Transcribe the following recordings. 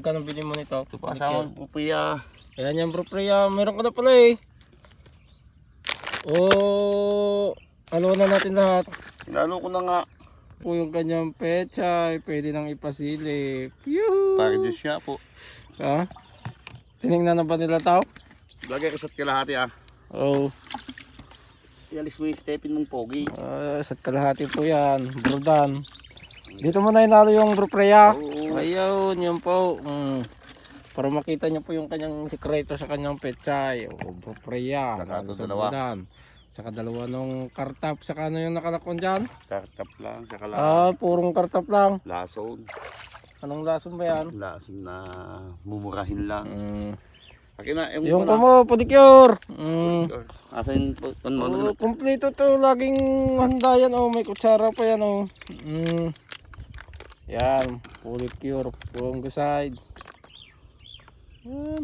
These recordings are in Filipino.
Magkano bili mo nito? Ito pa sa pupiya. Kaya yan bro Freya, meron ka na pala eh. Oh, ano na natin lahat. Lalo ko na nga. Po yung kanyang pechay, pwede nang ipasilip. Yuhu! Para Diyos siya po. Ha? Tinignan na ba nila tao? Lagay ka sa kalahati ah. Oh, Ialis mo yung stepin mong pogi. uh, sa kalahati po yan, brodan. Dito mo na inalo yung. Oo. Ayun, yun po. Mm. Para makita niyo po yung kanyang sekreto sa kanyang pechay. O, bro Freya. Saka ito sa dalawa. brodan. Saka dalawa nung kartap. Saka ano yung nakalakon dyan? Kartap lang. Saka lang. Ah, purong kartap lang. Lason. Anong lason ba yan? Lason na mumurahin lang. Mm. Akin na. Yung, Yung pala. po mo, pedicure. Mm. Asa yung pan mo? Oh, kompleto to. Laging handa yan. Oh, may kutsara pa yan. Oh. Mm. Yan. Pedicure. Purong side. Yan.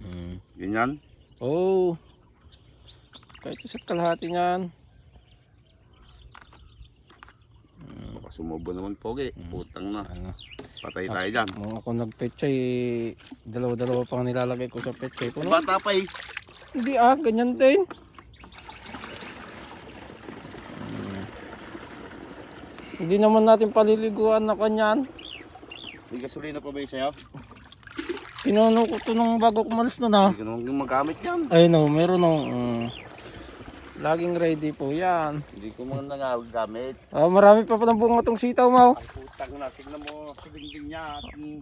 Mm. Ganyan. Oh. Kahit isa't kalahati niyan. Baka sumubo naman pogi. Putang na. Ano, Patay tayo dyan. nung ako nagpechay, dalawa-dalawa pang nilalagay ko sa pechay ko. No? Bata pa eh. Hindi ah, ganyan din. Hindi naman natin paliliguan na kanyan. May gasolina pa ba yung sa'yo? Pinuno ko to nung bago kumalis nun ah. Hindi naman yung magamit yan. Ay no, meron nung... mm, laging ready po yan. Hindi ko man nagagamit. Ah, marami pa palang bunga tong sitaw mo. Ay putang na. Tignan mo sa dingding niya. At, mm,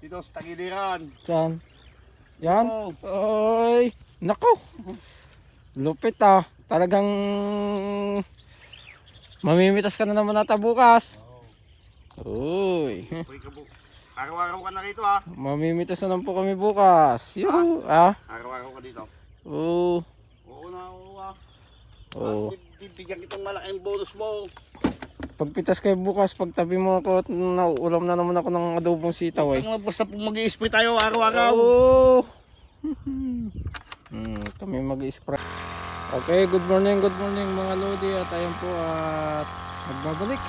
dito sa tagiliran. Saan? Yan. Oh. Ay, nako. Lupit ah. Talagang mamimitas ka na naman nata bukas. Uy. Uy. Araw-araw ka na rito ha. Mamimitas na lang po kami bukas. Yuhu. Ah. Araw-araw ka dito. Oo. Oo na, oo ah. Oo. Bibigyan kitang malaking bonus mo. Pagpitas kayo bukas, pagtabi mo ako at nauulam na naman ako ng adobong sitaw eh. Basta mag spray tayo araw-araw. Oo. hmm, kami mag-spray. Okay, good morning, good morning mga Lodi at ayan po at nagbabalik.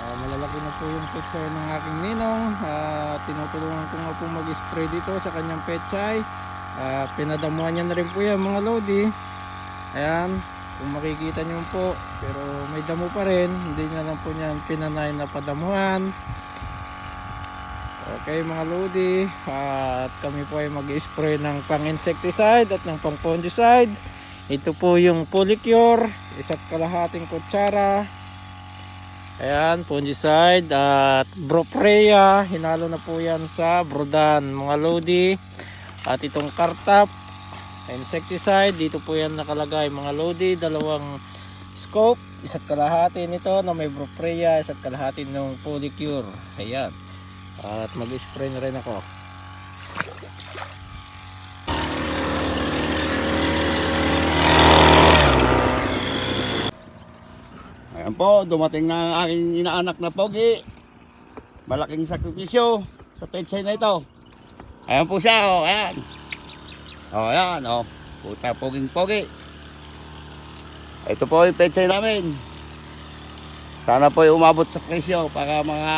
Ah, malalaki na po yung pechay ng aking ninong. at tinutulungan ko nga po mag-spray dito sa kanyang pechay. Ah, pinadamuhan niya na rin po yan mga Lodi. Ayan, kung makikita niyo po. Pero may damo pa rin. Hindi niya lang po niyan pinanay na padamuhan. Okay mga Lodi, at kami po ay mag-spray ng pang-insecticide at ng pang-fungicide. Ito po yung Polycure, isa't kalahating kutsara. Ayan, fungicide at Bropreya, hinalo na po yan sa Brodan mga Lodi. At itong Kartap, insecticide, dito po yan nakalagay mga Lodi, dalawang scope, isa't kalahati nito na may Bropreya, isa't kalahati ng Polycure. Ayan. At mag-spray na rin ako. Ayan po, dumating na ang aking inaanak na pogi. Malaking sakripisyo sa petsay na ito. Ayan po siya, oh, ayan. Oh, ayan, oh. Puta, poging pogi. Ito po yung petsay namin. Sana po yung umabot sa presyo para mga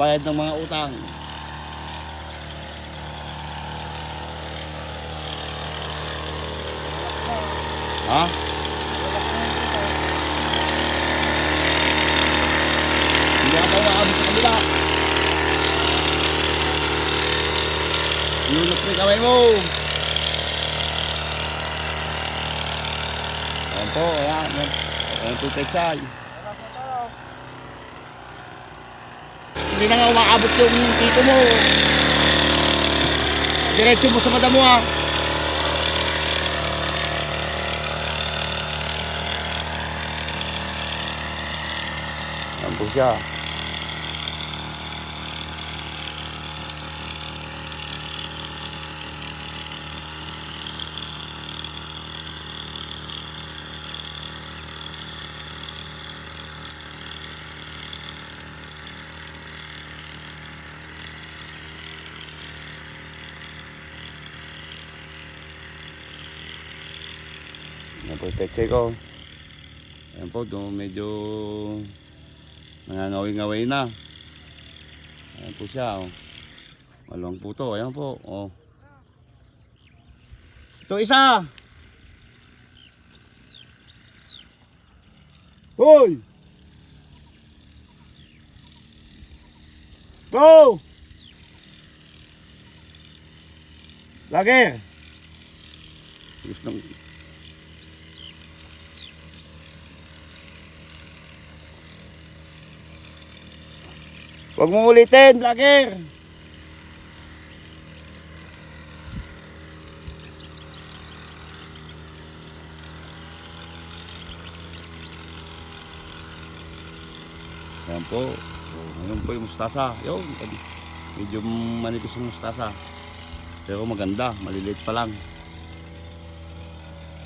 bayad ng mga utang. Ha? Hindi ako makabot sa kabila. Yunok na kamay mo. Ayan po, ayan. Ayan po teksal. Hindi na nga umakabot yung tito mo. Diretso mo sa mata mo ah. Ayan po siya. Peche ko. Yan po, medyo nangangawi-ngawi na. Ayan po siya, oh. Maluwang po to. Ayan po, oh. Ito isa! Hoy! Go! Lagi! Gusto Huwag mo ulitin, vlogger! Yan po. Ngayon po yung mustasa. Yun. Medyo manipis yung mustasa. Pero maganda. Maliliit pa lang.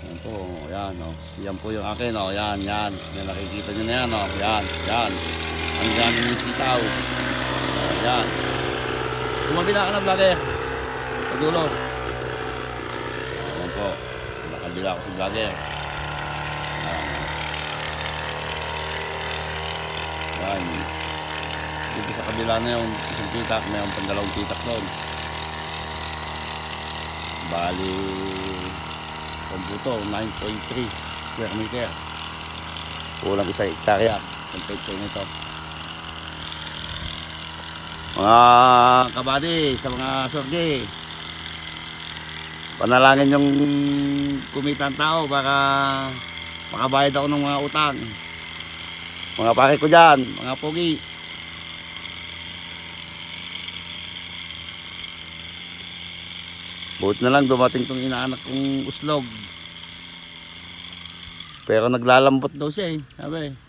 Yan po. oh, Yan. Oh. Yan po yung akin. Oh. Yan. Yan. Yan. Nakikita nyo na yan. Oh. Yan. Yan. Ang gano'n yung sitaw. Yan. Kumabila ka na vlogger. Sa dulo. Oh, yan po. Nakabila ako sa vlogger. Yan. Dito sa kabila na yung isang pitak, may yung pandalawang pitak doon. Bali, komputo, 9.3 square meter. Kulang isa hektarya. Ang petse nito. Mga kabady, sa mga sorge, panalangin yung kumita ang tao para makabayad ako ng mga utang. Mga pare ko dyan, mga pogi. Buot na lang dumating tong inaanak kong uslog. Pero naglalambot daw siya eh. Sabi.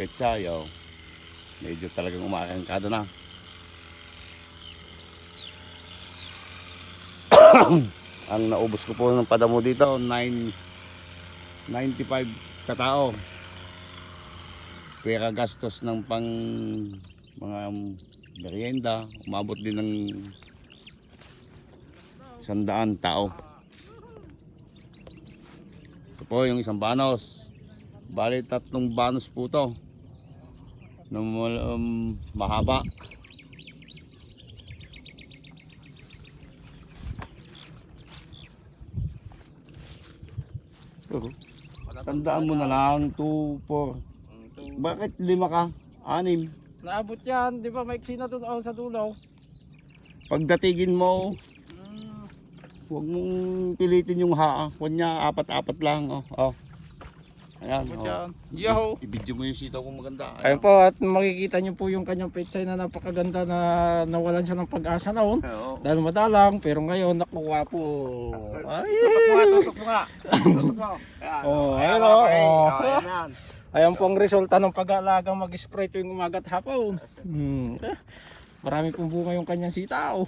Petsa, yo. Medyo talagang umakangkado na. Ang naubos ko po ng padamo dito, 9 95 katao. Pera gastos ng pang mga merienda, umabot din ng sandaan tao. Ito po yung isang banos. Bali tatlong banos po to um, mahaba. Tandaan mo na lang, 2, 4. Bakit lima ka? Anim. Naabot yan, di ba maiksi na doon oh, sa dulo? Pagdatigin mo, Mm, huwag mong pilitin yung ha. Huwag niya, apat-apat lang. Oh. oh. Ayan. abot Oh. yan. Yo! I-video mo yung sitaw kung maganda. Ayun po, at makikita nyo po yung kanyang petsay na napakaganda na nawalan siya ng pag-asa noon. Oo. Dahil madalang, pero ngayon nakuha po. Ay! Tutok mo nga, tutok mo nga. Ayan. Oh, Ayan, ayun, oh. okay. Oh. Oh, ayan yan. Ayan po ang resulta ng pag-aalagang mag-spray tuwing umaga at hapon. Hmm. Marami pong bunga yung kanyang sitaw.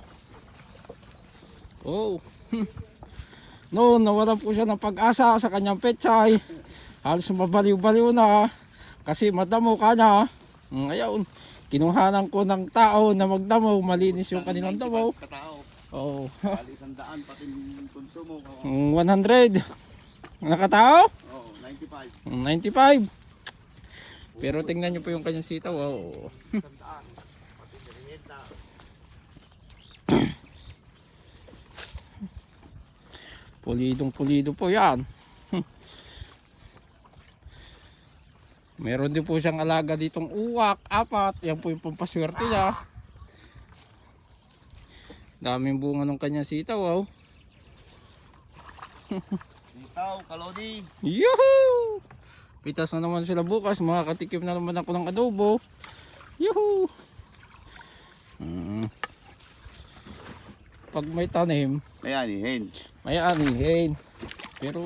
Oh. Noon, nawalan po siya ng pag-asa sa kanyang petsay. Halos mabaliw-baliw na. Kasi madamo ka na. Ngayon, kinuhanan ko ng tao na magdamo. Malinis yung kanilang damo. Oh. Hmm, 100. Nakatao? oh, 95. Hmm, 95. Pero tingnan nyo po yung kanyang sitaw. Oh. Pati merienda. Pulidong pulido po yan. Meron din po siyang alaga ditong uwak, apat. Yan po yung pampaswerte niya. Daming bunga ng kanyang sitaw. Oh. Sitaw, kalodi. Yuhuu! Pitas na naman sila bukas. Makakatikim na naman ako ng adobo. Yuhuu! Mm. Pag may tanim, Ayan, ihin. may anihin. Pero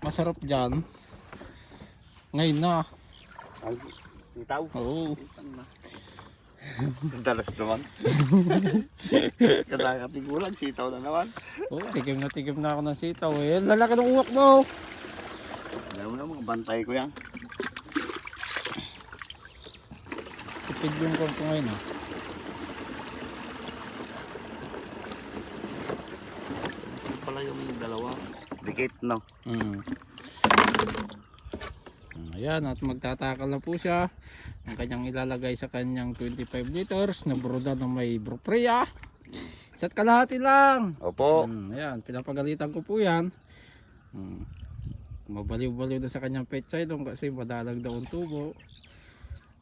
masarap dyan. Ngayon na. Ay, itaw? Oo. Dalas naman. Kadakating ulan, sitaw na naman. Oh, tigim na tigim na ako ng sitaw. Eh, lalaki ng uwak mo. Alam mo na, mga bantay ko yan. Tipid yung kong ngayon ah. pala yung dalawa. Dikit, no? Mm. Ayan, at magtatakal na po siya. Ang kanyang ilalagay sa kanyang 25 liters na broda na may bropreya. Isa't kalahati lang. Opo. Mm, ayan, pinapagalitan ko po yan. Mm. Mabaliw-baliw na sa kanyang petsay doon kasi madalag daw ang tubo.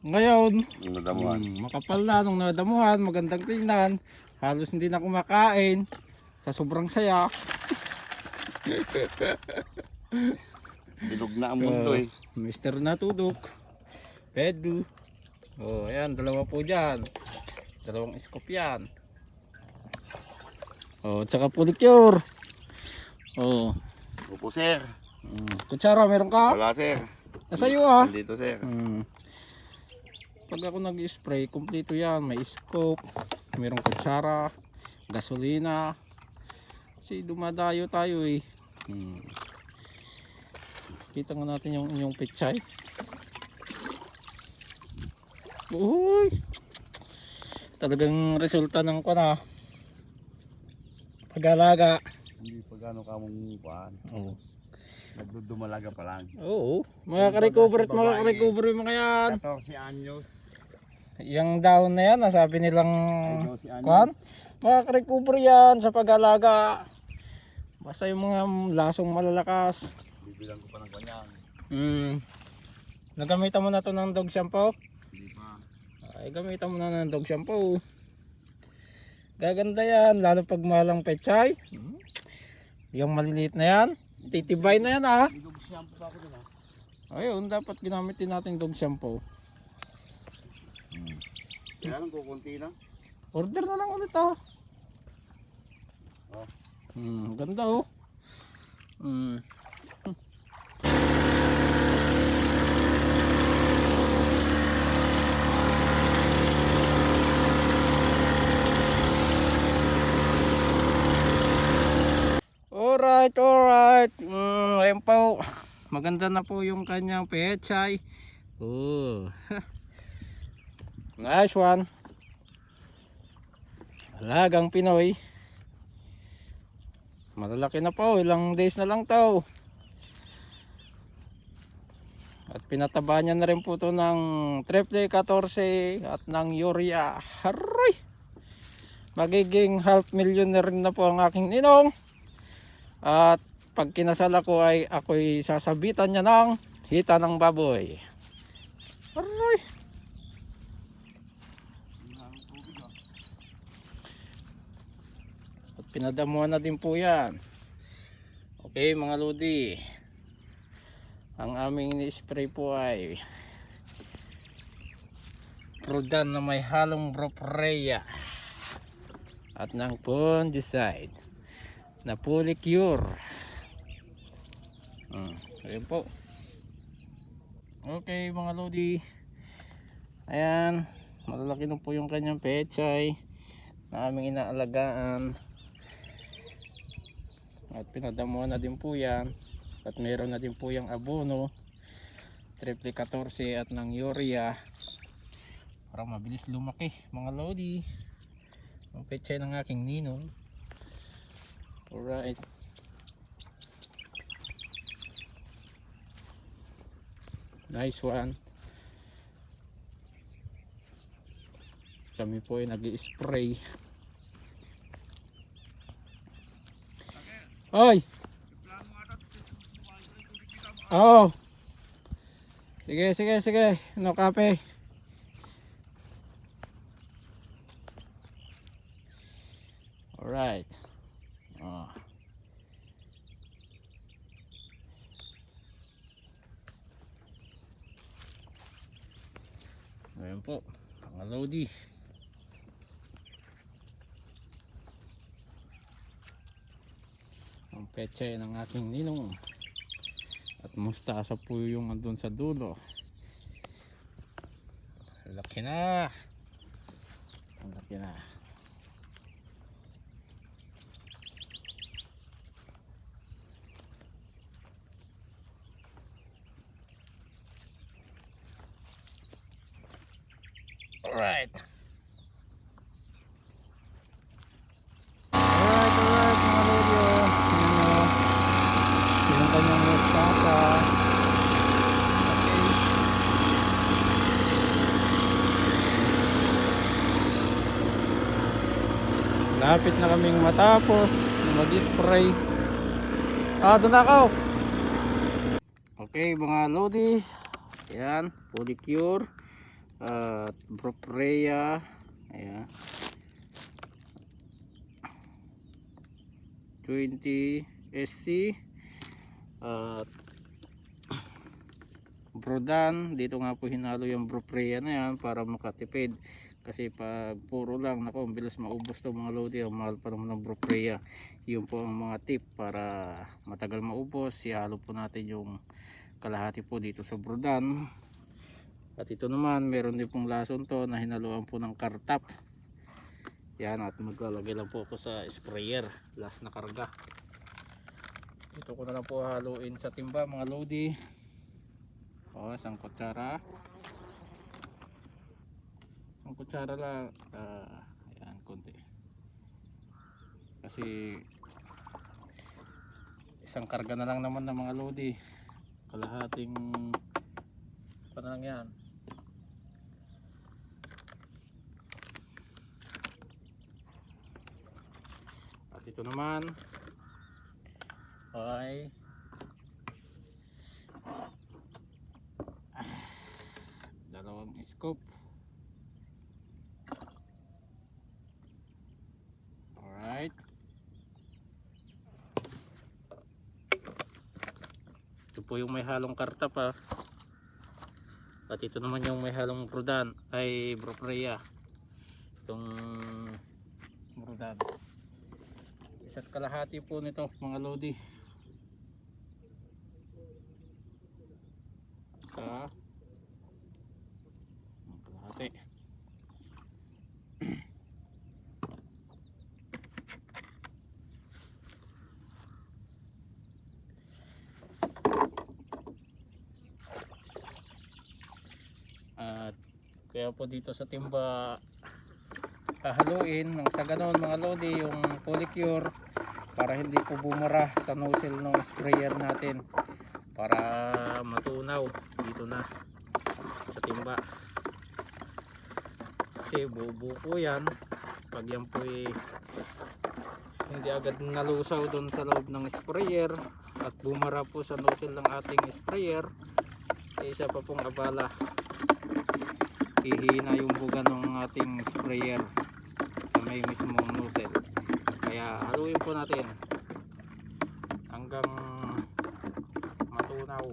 Ngayon, Nadamuhan. mm, makapal na nung nadamuhan, magandang tingnan. Halos hindi na kumakain sa sobrang saya. Bilog na ang mundo Oo. eh. Mr. Natudok. Pedu. Oh, ayan, dalawa po dyan. Dalawang scoop yan. Oh, tsaka pulicure. Oh. Opo, sir. Mm. Kutsara, meron ka? Wala, sir. Nasa iyo ah. Nandito, sir. Mm. Pag ako nag-spray, kumpleto yan. May scope, merong kutsara, gasolina. Kasi dumadayo tayo eh. Mm. Kita nga natin yung inyong pichay. Uy! Talagang resulta ng kana. Pag-alaga. Hindi pa gano'n kamong kuhan. Oo. Nagdudumalaga pa lang. Oo. Makaka-recover at makaka-recover yung mga yan. 14 anyos. Yung dahon na yan, nasabi nilang 12 anyos. kuhan, makaka-recover yan sa pag-alaga. Basta yung mga lasong malalakas. Bibilang ko pa ng kanyang. Hmm. Nagamitan mo na to ng dog shampoo? Hindi pa. Ay, gamitan mo na ng dog shampoo. Gaganda yan, lalo pag malang pechay. Hmm. Yung maliliit na yan, titibay na yan ah. Bilog shampoo pa ako dun ah. Ayun, dapat ginamit din natin dog shampoo. Kaya lang kukunti na. Order na lang ulit ah. Oh. Hmm, ganda oh. Hmm. Alright, alright. Mm, ayun po. Maganda na po yung kanyang pechay. Oh. nice one. Alagang Pinoy. Malalaki na po, ilang days na lang to. At pinataba niya na rin po to ng triple 14 at ng urea. Haroy! Magiging half millionaire na po ang aking ninong. At pag kinasal ako ay ako'y sasabitan niya ng hita ng baboy. Haroy! At pinadamuhan na din po yan. Okay mga lodi. Ang aming ni-spray po ay Rodan na may halong bropreya at ng fungicide na polycure. Hmm, ayun po. Okay mga lodi. Ayan, malalaki na po yung kanyang pechay na aming inaalagaan. At pinadamuhan na din po yan. At meron na din po yung abono. Triple 14 at ng urea. Para mabilis lumaki mga lodi. Ang pechay ng aking ninong. Alright. Nice one. Kami po ay nag-spray. Oy! Oo. Sige, sige, sige. No kape. Alright. Oh. Ayan po. Mga lodi. Ang peche ng aking ninong. At mustasa po yung andun sa dulo. Laki na. Laki na. Alright. Alright, alright mga lodi. oh. Tingnan nyo. Lapit na kaming matapos mag-spray. Ah, doon ako. Okay, mga lodi. Ayan, Polycure. At Proprea. Ayan. 20 SC. At Brodan. Dito nga po hinalo yung Proprea na yan para makatipid. Kasi pag puro lang, nako, bilis maubos to mga lodi. Ang mahal pa naman ng Proprea. Yun po ang mga tip para matagal maubos. Ihalo po natin yung kalahati po dito sa Brodan. At ito naman, meron din pong lason to na hinaluan po ng kartap. Yan at maglalagay lang po ako sa sprayer. Last na karga. Ito ko na lang po haluin sa timba mga lodi. O, isang kutsara. Isang kutsara lang. ah, ayan, konti. Kasi isang karga na lang naman ng mga lodi. Kalahating pa lang yan. At ito naman ay dalawang scoop. Alright. Ito po yung may halong karta pa. At ito naman yung may halong brudan ay proprea. Itong brudan. Isa't kalahati po nito mga lodi. Sa kalahati. At kaya po dito sa timba. Hahaluin nang sa ganon mga lodi yung polycure para hindi po bumara sa nozzle ng sprayer natin para matunaw dito na sa timba. Kasi bubu po yan pag yan po eh, hindi agad nalusaw doon sa loob ng sprayer at bumara po sa nozzle ng ating sprayer eh, isa pa pong abala ihina yung buga ng ating sprayer sa may mismong nozzle. Kaya haluin po natin hanggang matunaw.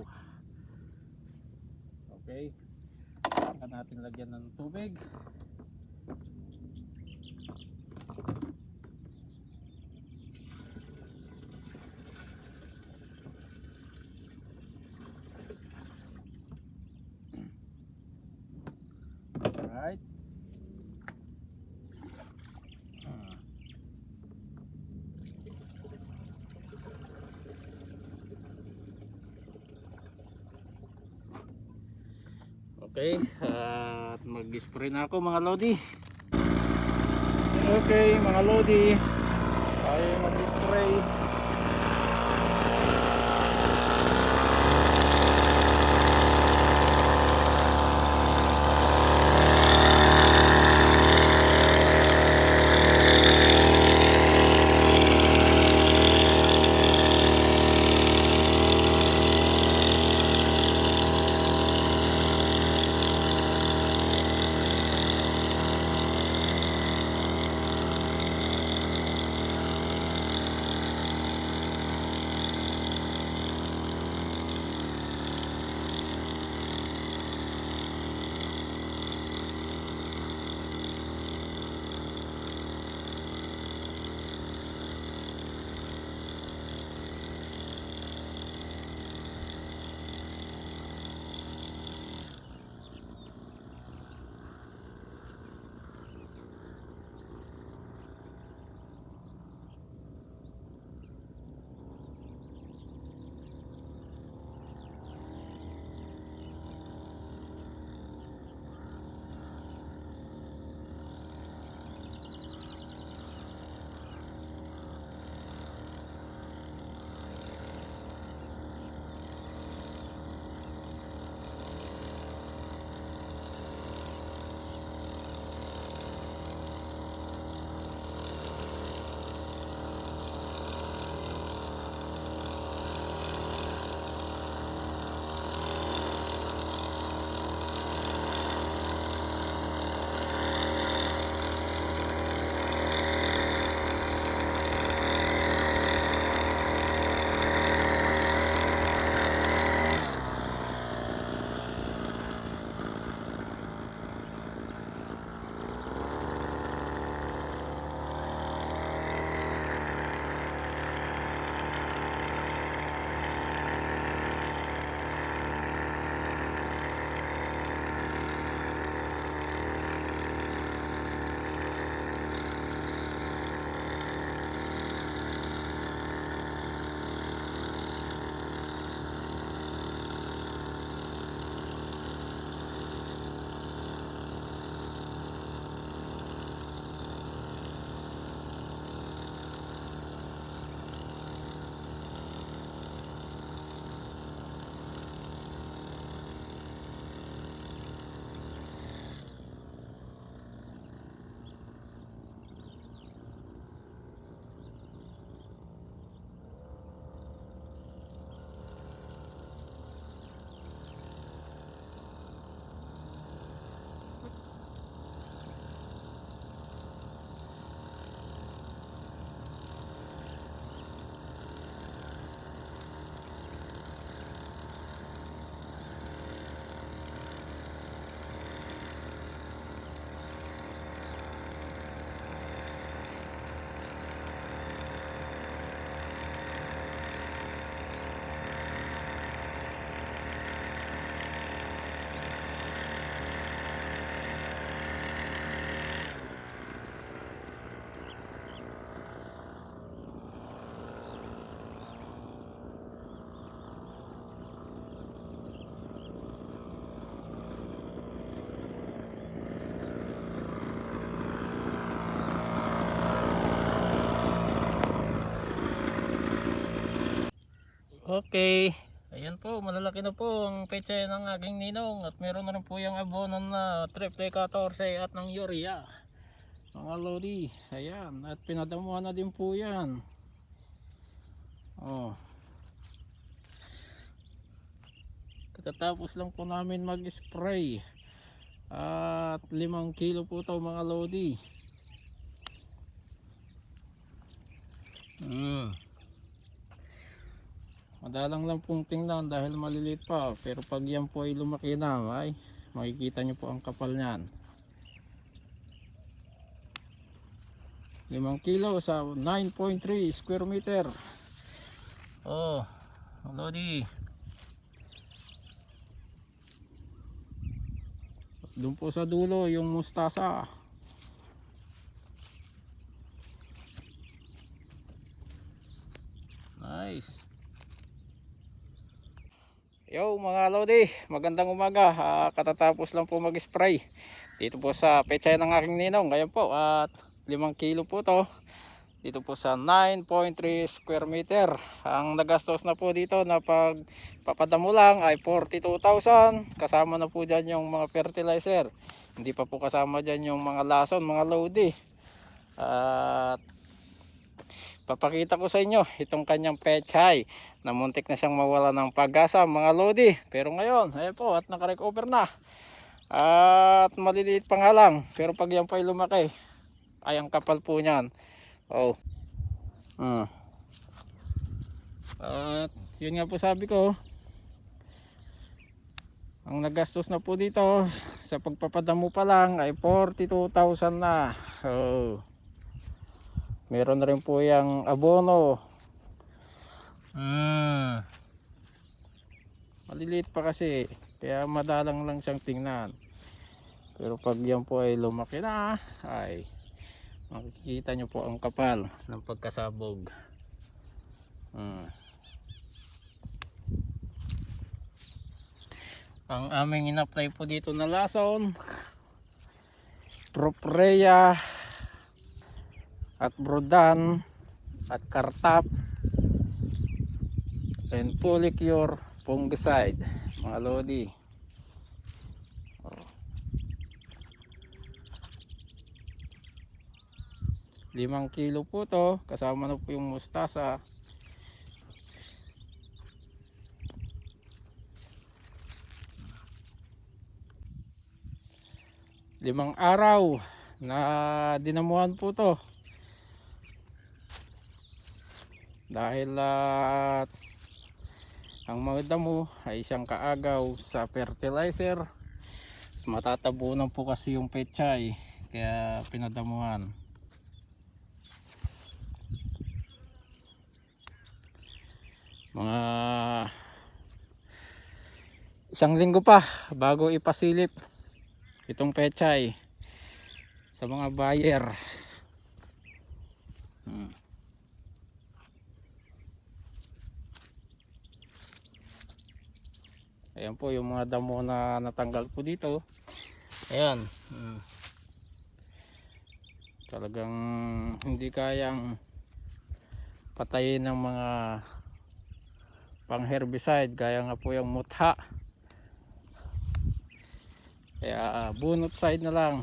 Okay. Saka natin lagyan ng tubig Alright. Ah. Okay, at na ako mga lodi. Okay, mga lodi. Tayo mag-spray. Okay. Ayan po, malalaki na po ang pecha ng aking ninong at meron na rin po yung abono na triple 14 at ng urea. Mga lodi, ayan, at pinadamuhan na din po yan. Oh. Katatapos lang po namin mag-spray. At limang kilo po to mga lodi. Mm. Madalang lang pong tingnan dahil maliliit pa. Pero pag yan po ay lumaki na, ay makikita nyo po ang kapal niyan. Limang kilo sa 9.3 square meter. Oh, Lodi. Doon po sa dulo yung mustasa. Nice. Mga Lodi, magandang umaga. Ah, katatapos lang po mag-spray. Dito po sa pechay ng aking ninong. Ngayon po at 5 kilo po to. Dito po sa 9.3 square meter. Ang nagastos na po dito na pag papadamo lang ay 42,000. Kasama na po dyan yung mga fertilizer. Hindi pa po kasama dyan yung mga lason, mga Lodi. At papakita ko sa inyo itong kanyang pechay. Na muntik na siyang mawala ng pag-asa mga lodi. Pero ngayon ayun po at nakarecover na. At maliliit pa nga lang pero pag yan pa ay lumaki ay ang kapal po niyan. Oh. Hmm. at yun nga po sabi ko ang nagastos na po dito sa pagpapadamo pa lang ay 42,000 na. Oh Meron na rin po yung abono. Mm. Maliliit pa kasi. Kaya madalang lang siyang tingnan. Pero pag yan po ay lumaki na, ay makikita nyo po ang kapal ng pagkasabog. Mm. Ang aming in-apply po dito na lason, Propreya at brodan at kartap and polycure fungicide. Mga lodi. Oh. limang kilo po to. Kasama na po yung mustasa. Limang araw na dinamuhan po to dahil ah, ang mga damo ay isang kaagaw sa fertilizer. Matatabunan po kasi yung pechay kaya pinadamuhan. Mga isang linggo pa bago ipasilip itong pechay sa mga buyer. Hmm. Ayan po yung mga damo na natanggal po dito. Ayan. Mm. Talagang hindi kayang patayin ng mga pang herbicide gaya nga po yung mutha. Kaya ah, bunot side na lang.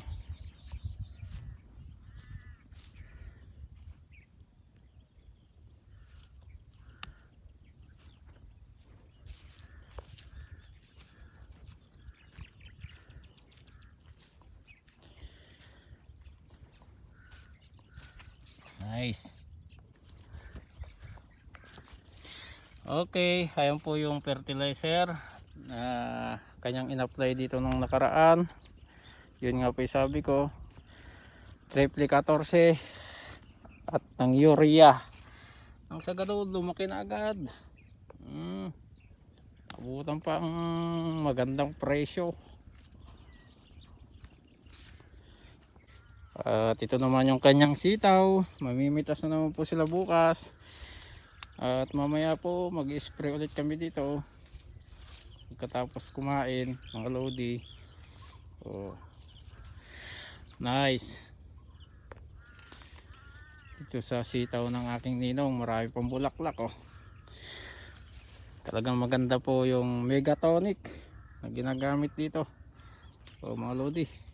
Nice. Okay, ayan po yung fertilizer na kanyang in-apply dito nung nakaraan. Yun nga po yung sabi ko. Triple 14 at ng urea. Ang sagado lumaki na agad. Mm. Abutan pa ang magandang presyo. At ito naman yung kanyang sitaw. Mamimitas na naman po sila bukas. At mamaya po mag-spray ulit kami dito. Pagkatapos kumain, mga lodi. Oh. Nice. Dito sa sitaw ng aking ninong, marami pang bulaklak oh. Talagang maganda po yung Megatonic na ginagamit dito. O mga lodi.